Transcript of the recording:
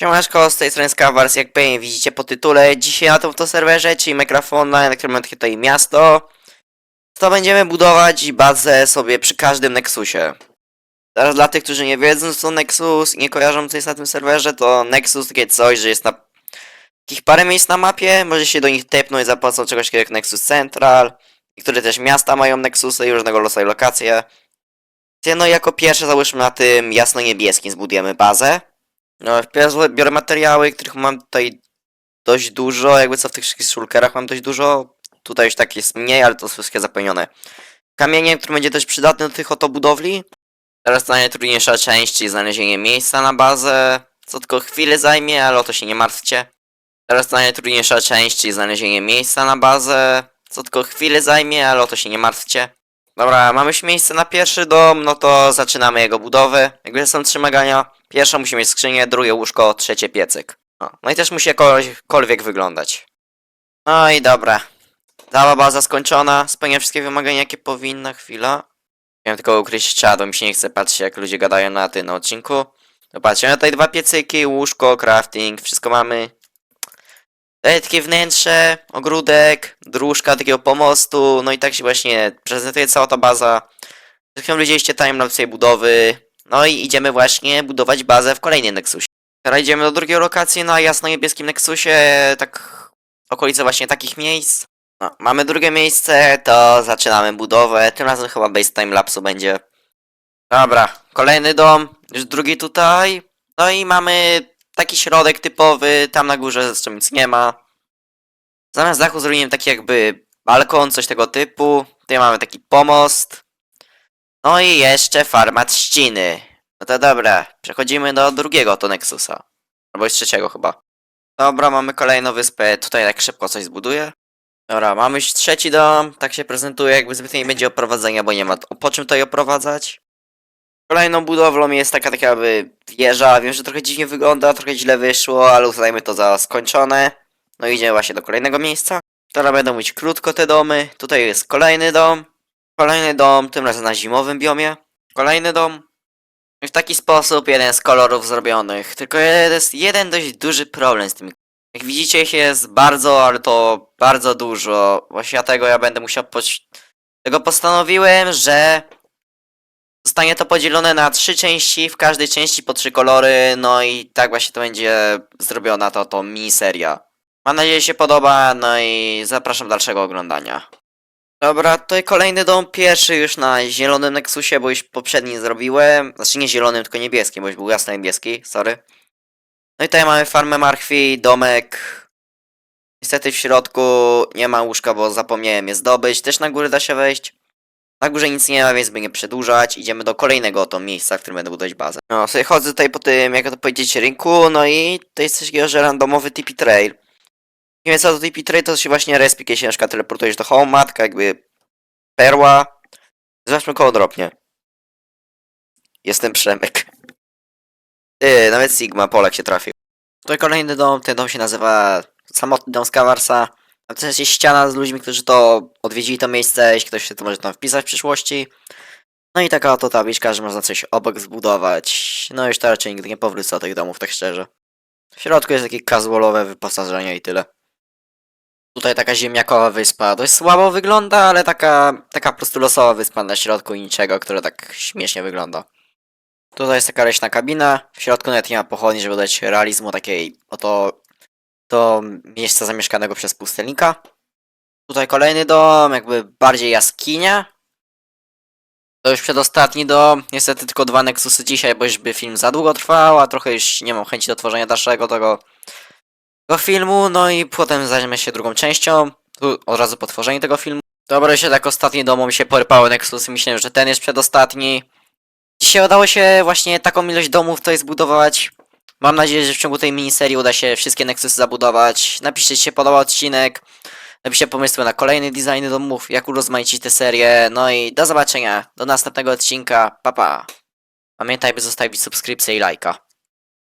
Siemaneczko, z tej strony Skawars, jak pewnie widzicie po tytule, dzisiaj na tym to serwerze, czyli Online, na którym tutaj miasto, to będziemy budować bazę sobie przy każdym Nexusie. Teraz dla tych, którzy nie wiedzą, co Nexus i nie kojarzą, co jest na tym serwerze, to Nexus takie coś, że jest na takich parę miejsc na mapie, może się do nich tepnąć za pomocą czegoś takiego jak Nexus Central, niektóre też miasta mają Nexusy i różnego rodzaju lokacje. No i jako pierwsze załóżmy na tym jasno-niebieskim zbudujemy bazę. No, wpierw biorę materiały, których mam tutaj dość dużo, jakby co w tych wszystkich shulkerach mam dość dużo. Tutaj już tak jest mniej, ale to są wszystkie zapełnione. Kamieniem, który będzie dość przydatny do tych oto budowli. Teraz najtrudniejsza część, czyli znalezienie miejsca na bazę, co tylko chwilę zajmie, ale o to się nie martwcie. Teraz najtrudniejsza część, czyli znalezienie miejsca na bazę, co tylko chwilę zajmie, ale o to się nie martwcie. Dobra, mamy już miejsce na pierwszy dom, no to zaczynamy jego budowę. Jakby są trzy megania. Pierwsza musi mieć skrzynię, drugie łóżko, trzecie piecyk. No, no i też musi jakokolwiek wyglądać. No i dobra. Cała baza skończona, spełnia wszystkie wymagania jakie powinna, chwila. Miałem tylko ukryć czat, bo mi się nie chce patrzeć jak ludzie gadają na tym na odcinku. Zobaczcie, mamy tutaj dwa piecyki, łóżko, crafting, wszystko mamy. Tutaj takie wnętrze, ogródek, dróżka takiego pomostu, no i tak się właśnie prezentuje cała ta baza. Chwilą widzieliście timelapse tej budowy. No i idziemy właśnie budować bazę w kolejnym Nexusie. Teraz idziemy do drugiej lokacji na jasno-niebieskim Nexusie, tak okolice właśnie takich miejsc. No, mamy drugie miejsce, to zaczynamy budowę. Tym razem chyba base timelapsu będzie. Dobra, kolejny dom, już drugi tutaj. No i mamy taki środek typowy, tam na górze zresztą nic nie ma. Zamiast dachu zrobiłem taki jakby balkon, coś tego typu. Tutaj mamy taki pomost. No i jeszcze farma trzciny. No to dobra, przechodzimy do drugiego to Nexusa. Albo jest trzeciego chyba. Dobra, mamy kolejną wyspę, tutaj tak szybko coś zbuduję. Dobra, mamy już trzeci dom, tak się prezentuje, jakby zbytnio nie będzie oprowadzenia, bo nie ma po czym tutaj oprowadzać. Kolejną budowlą jest taka, taka jakby wieża, wiem, że trochę dziwnie wygląda, trochę źle wyszło, ale uznajmy to za skończone. No i idziemy właśnie do kolejnego miejsca. Teraz będą mówić krótko te domy. Tutaj jest kolejny dom. Kolejny dom, tym razem na zimowym biomie. Kolejny dom. I w taki sposób jeden z kolorów zrobionych. Tylko jest jeden dość duży problem z tym. Jak widzicie ich jest bardzo, ale to bardzo dużo. Właśnie dlatego ja będę musiał poć... Tego postanowiłem, że zostanie to podzielone na trzy części, w każdej części po trzy kolory, no i tak właśnie to będzie zrobiona to, to miniseria. Mam nadzieję, że się podoba, no i zapraszam do dalszego oglądania. Dobra, to kolejny dom, pierwszy już na zielonym Nexusie, bo już poprzedni zrobiłem. Znaczy nie zielonym, tylko niebieskim, bo już był jasno niebieski, sorry. No i tutaj mamy farmę marchwi, domek. Niestety w środku nie ma łóżka, bo zapomniałem je zdobyć. Też na górę da się wejść. Na górze nic nie ma, więc by nie przedłużać. Idziemy do kolejnego oto miejsca, w którym będę budować bazę. No, sobie chodzę tutaj po tym, jak to powiedzieć, rynku, no i to jest coś takiego, że randomowy tipi trail. Nie wiem co to tipi trail, to się właśnie respi, kiedy się na przykład teleportujesz do home, matka, jakby perła. Zobaczmy koło dropnie. Jestem Przemek. Ty, nawet Sigma, Polek się trafił. Tutaj kolejny dom, ten dom się nazywa Samotny Dom Skawarsa. A to jest ściana z ludźmi, którzy to odwiedzili to miejsce, jeśli ktoś się to może tam wpisać w przyszłości. No i taka oto tabliczka, że można coś obok zbudować. No już to raczej nigdy nie powrócę do tych domów, tak szczerze. W środku jest takie casualowe wyposażenie i tyle. Tutaj taka ziemniakowa wyspa. Dość słabo wygląda, ale taka, taka po prostu losowa wyspa na środku i niczego, która tak śmiesznie wygląda. Tutaj jest taka leśna kabina. W środku nawet nie ma pochodni, żeby dodać realizmu takiej oto do miejsca zamieszkanego przez pustelnika. Tutaj kolejny dom, jakby bardziej jaskinia. To już przedostatni dom. Niestety tylko dwa Nexusy dzisiaj, bo już by film za długo trwał, a trochę już nie mam chęci do tworzenia dalszego tego, tego filmu. No i potem zajmę się drugą częścią. Tu od razu po tworzeniu tego filmu. Dobra, jeszcze tak ostatni mi się porypały Nexusy. Myślałem, że ten jest przedostatni. Dzisiaj udało się właśnie taką ilość domów tutaj zbudować. Mam nadzieję, że w ciągu tej miniserii uda się wszystkie Nexusy zabudować. Napiszcie, czy się podobał odcinek. Napiszcie pomysły na kolejne designy domów, jak urozmaicić tę serię. No i do zobaczenia. Do następnego odcinka. Pa pa. Pamiętaj, by zostawić subskrypcję i lajka.